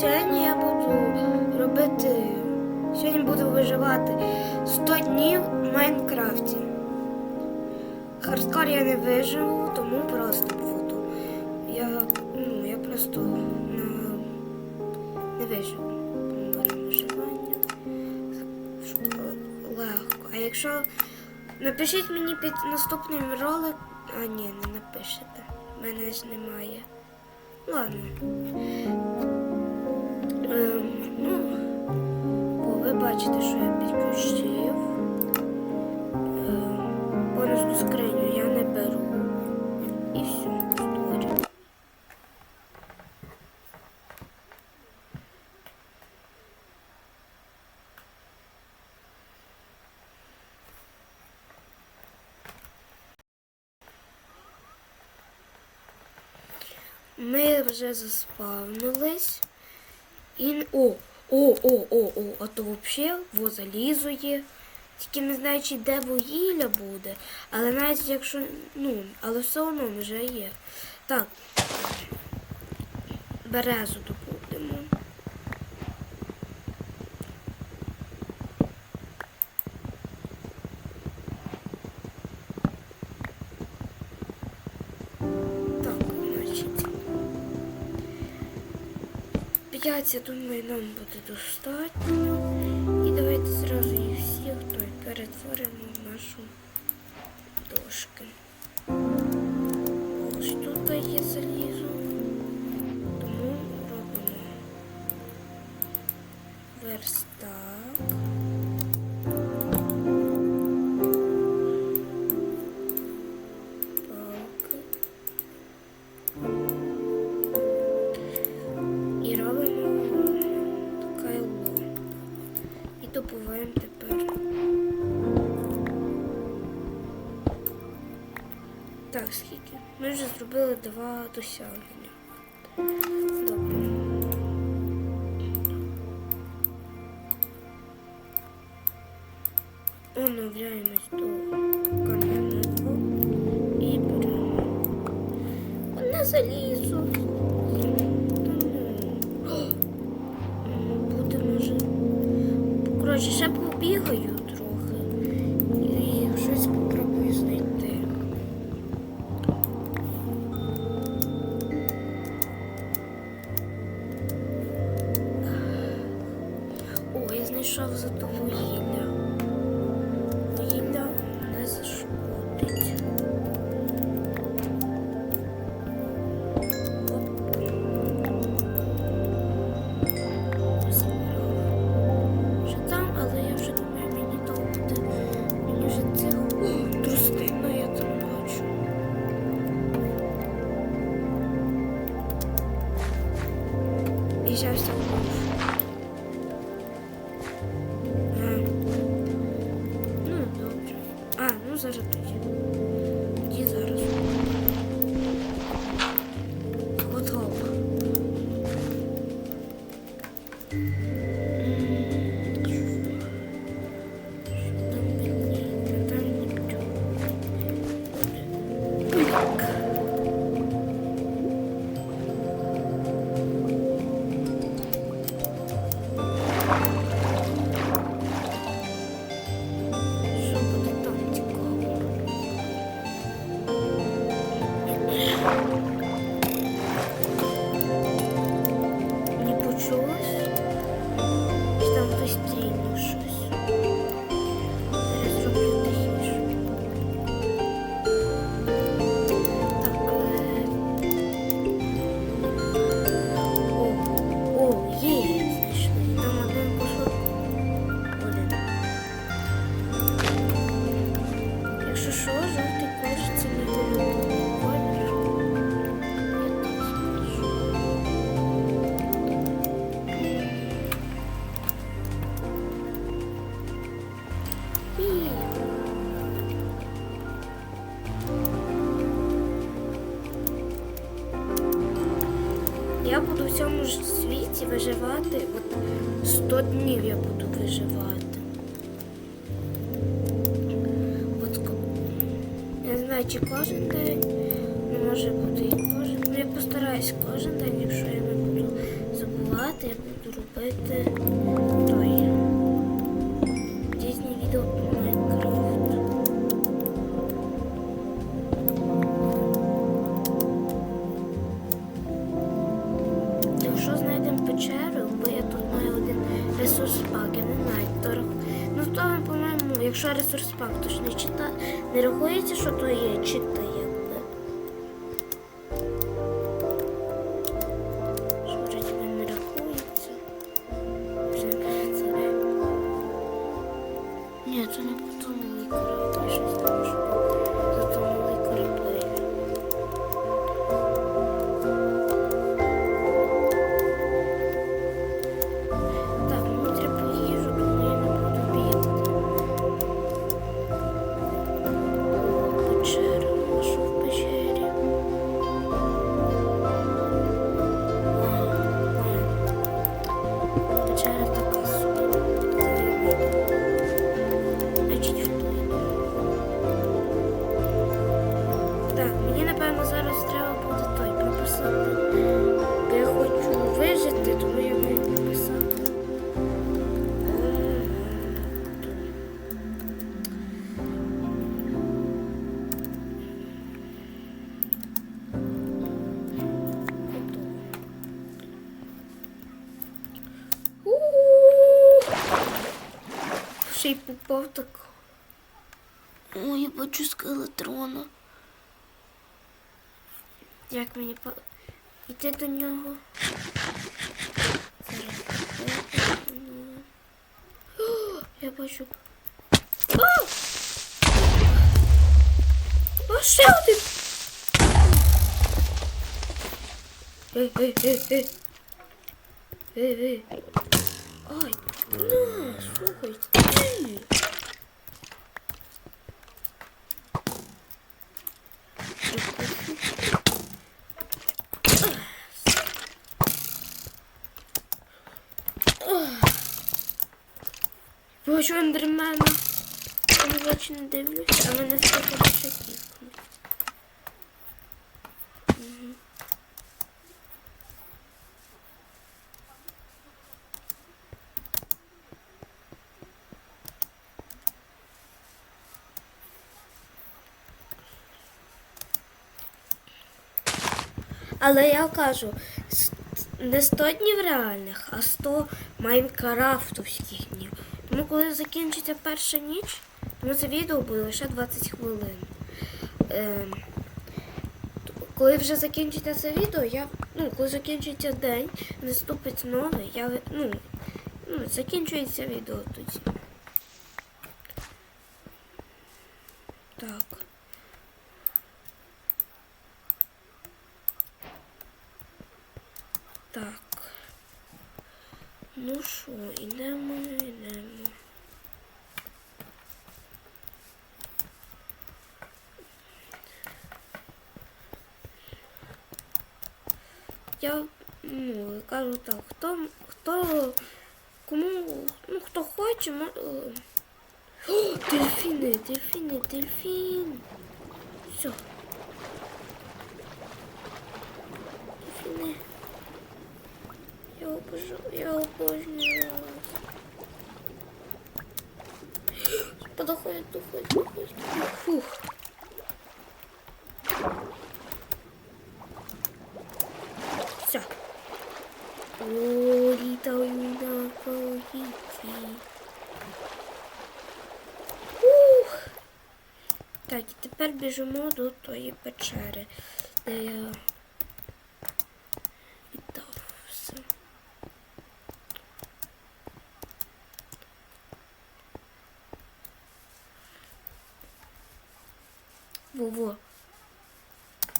Сьогодні я буду робити. Сьогодні буду виживати 100 днів в Майнкрафті. Хардкор я не виживу, тому просто буду. Я, ну, я просто не, не виживу. А якщо напишіть мені під наступним ролик. А ні, не напишете. Мене ж немає. Ладно. Бачите, що я підключив. Ем, скриню я не беру. І все, створю. Ми вже заспавнились. І... О, о, о, о, о, а то взагалі во залізо. Тільки не знаю, чи де вугілля буде. Але навіть якщо, ну, але все одно вже є. Так. Березу добудемо. П'ять, я думаю, нам буде достатньо. І давайте зразу їх всіх той перетворимо в нашу дошки. Ось тут є залізо. Тому робимо верстак. Так, скільки? Ми вже зробили два досягнення. О, я знайшов зато вугілля. Вугілля не зашкодить. Там, але я вже мені то. Мені вже цих О, трустину я там бачу. І зараз А, виживати. От 100 днів я буду виживати. От я знаю, чи кожен день, ну може бути і кожен. Ну я постараюсь кожен день, якщо я не буду забувати, я буду робити по-моєму, якщо ресурс пак, то ж не чита... не рахується, що то є чита Ще й попав так. Ой, я бачу скелетрона. Як мені по... Іти до нього? Я бачу. О! О, ще один! Ей, ей, ей, ей. Ей, ей. Ай, на, слухай, ти. Бачу ендермена. Я не бачу, не дивлюся, а мене скільки ще кікнуть. Але я кажу, не 100 днів реальних, а 100 майнкрафтовських днів. Тому коли закінчиться перша ніч, тому це відео буде лише 20 хвилин. Ем, коли вже закінчиться це відео, я, ну, коли закінчиться день, наступить новий, я ну, ну, закінчується відео тоді. Так. Ну що, йдемо, йдемо. Я ну, кажу так, хто, хто кому, ну хто хоче, мо- е. О, дельфіни, дельфіни, дельфін. Все. Дельфіни. Я обожаю, я обожнюю. Подоходит, доходит, доходит. Фух. Все. О, літаю на повітрі. Ух. Так, і тепер біжимо до тої печери, де я віддав все. Во-во.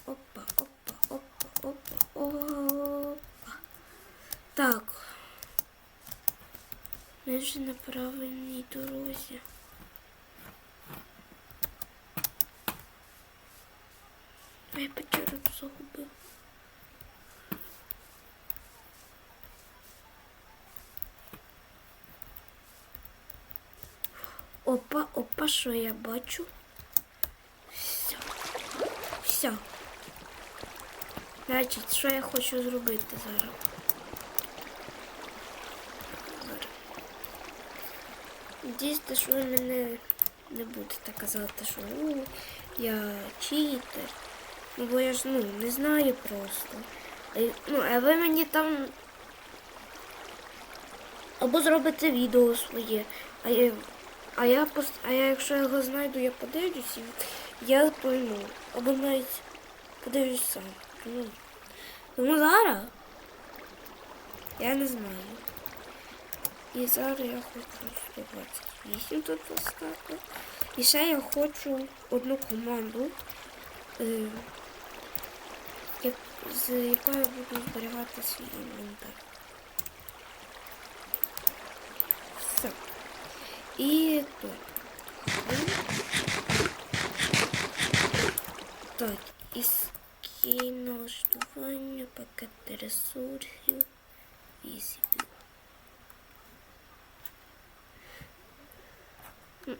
Опа, опа, опа, опа, опа. Так. Ми вже на правильній дорозі. Я печеру загубив. Опа, опа, що я бачу? Все. Все. Значить, що я хочу зробити зараз? Надіюсь, що ви мене не будете казати, що «У, я читер. Ну, бо я ж ну, не знаю просто. А, ну, а ви мені там або зробите відео своє. А я, а я, пос- а я якщо його знайду, я подивлюсь і я пойму. Або навіть подивлюсь сам. Тому зараз я не знаю. І зараз я хочу 128 тут поставити. І ще я хочу одну команду, е, як, з якою я буду зберігати свій інвентар. Все. І тут. Так, і скін налаштування, пакети ресурсів, візі.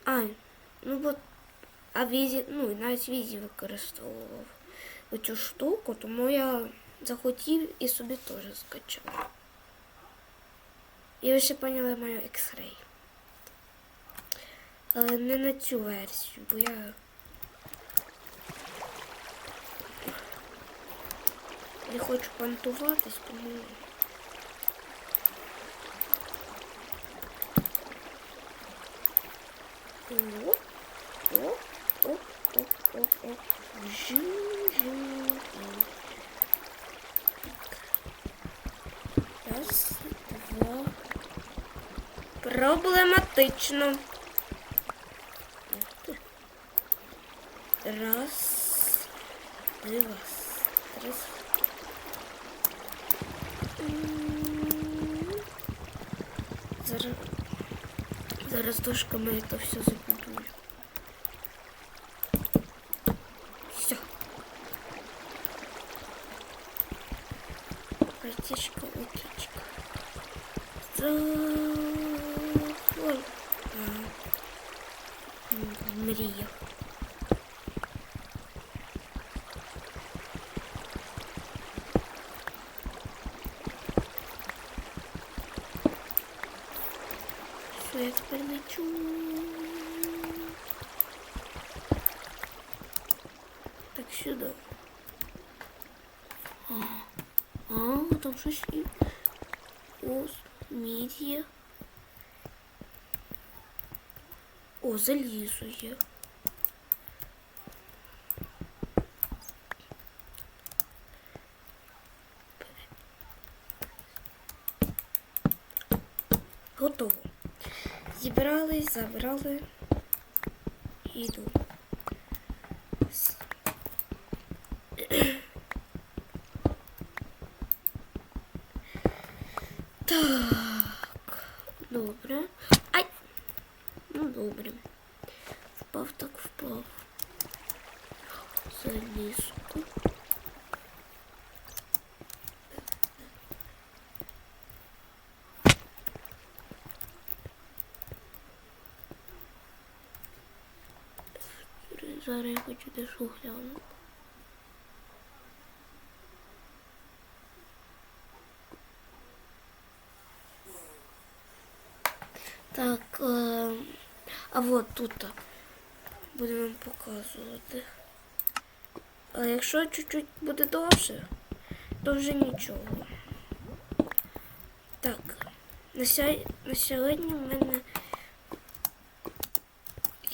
А, ну бо а візі, ну навіть візі використовував оцю штуку, тому я захотів і собі теж скачав. І ви ще поняли мою X-Ray. Але не на цю версію, бо я. Не хочу понтуватись, тому. Оп, оп, оп, оп, оп, оп. Жу, жу. Раз, два. Проблематично. Раз, два. М. Зараз, зараз дошками я то все забудую. Все. Картишка, утечка. Ой. А. М, Мрія. Що я тепер не чую? Так сюди. А, а там щось і Ось мідія. О, залізо є. Готово. Зібрали, забрали. Іду. Так, добре. Ай! Ну, добре. Впав так впав. Залізку. Зараз я хочу десь оглянути. Так, е, а от тут буде нам показувати. А якщо чуть-чуть буде довше, то вже нічого. Так, на сьогодні в мене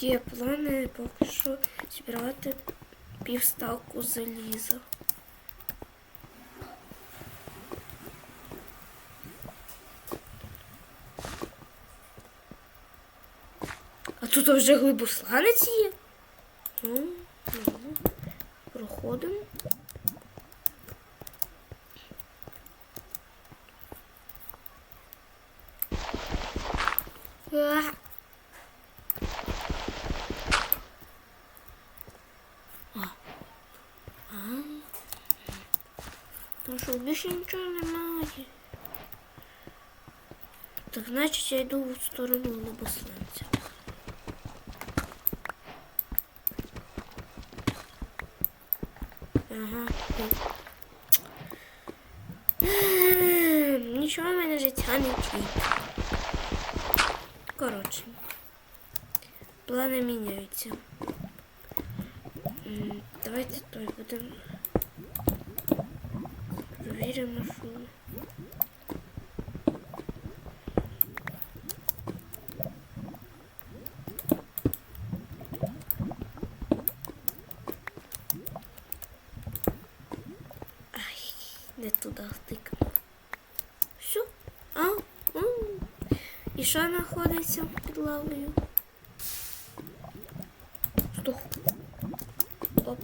є плани поки що зібрати півставку заліза. А тут вже глибосланець є. Ну, ну, проходимо. А. А. А. Там що, більше нічого немає. Так значить я йду в сторону небосланця. Ага. Ем, Нічого в мене життя не вчить. Коротше. плани міняються. Давайте той будемо. Провіримо, що. Ай, не туди втикнув. Що? А, м. І що знаходиться під лавою? Стоп. Оп. Оп. Оп.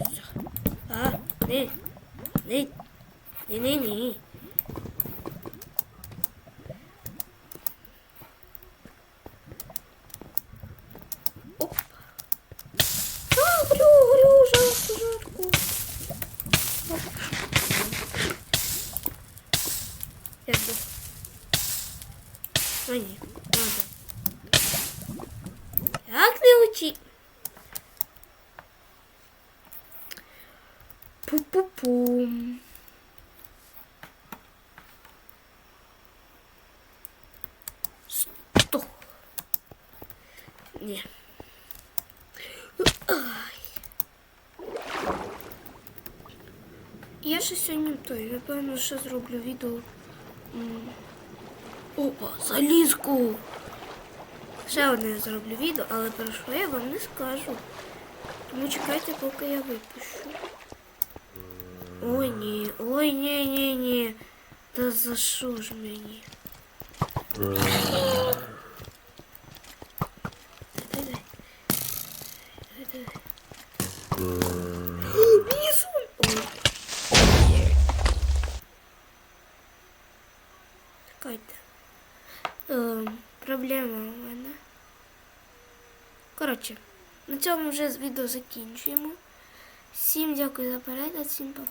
Все. А, ні. Ні. Ні, ні, ні. Оп. А, горю, горю, жарко, жарко. Оп. Я здох. А ні, надо. Як не учи? Пу-пу-пум. Сто. Ні. Ай. Я ще сьогодні той, напевно, ще зроблю відео. Опа, залізку. Ще одне я зроблю відео, але про що я вам не скажу. Тому чекайте, поки я випущу. Ой ні, ой ні, ні, ні. Та за що ж мені? Дай, дай. Дай, дай. Бізон! Ой. Чекайте. Ем, проблема у мене. Коротше, на цьому вже відео закінчуємо. Всім дякую за перегляд, всім па.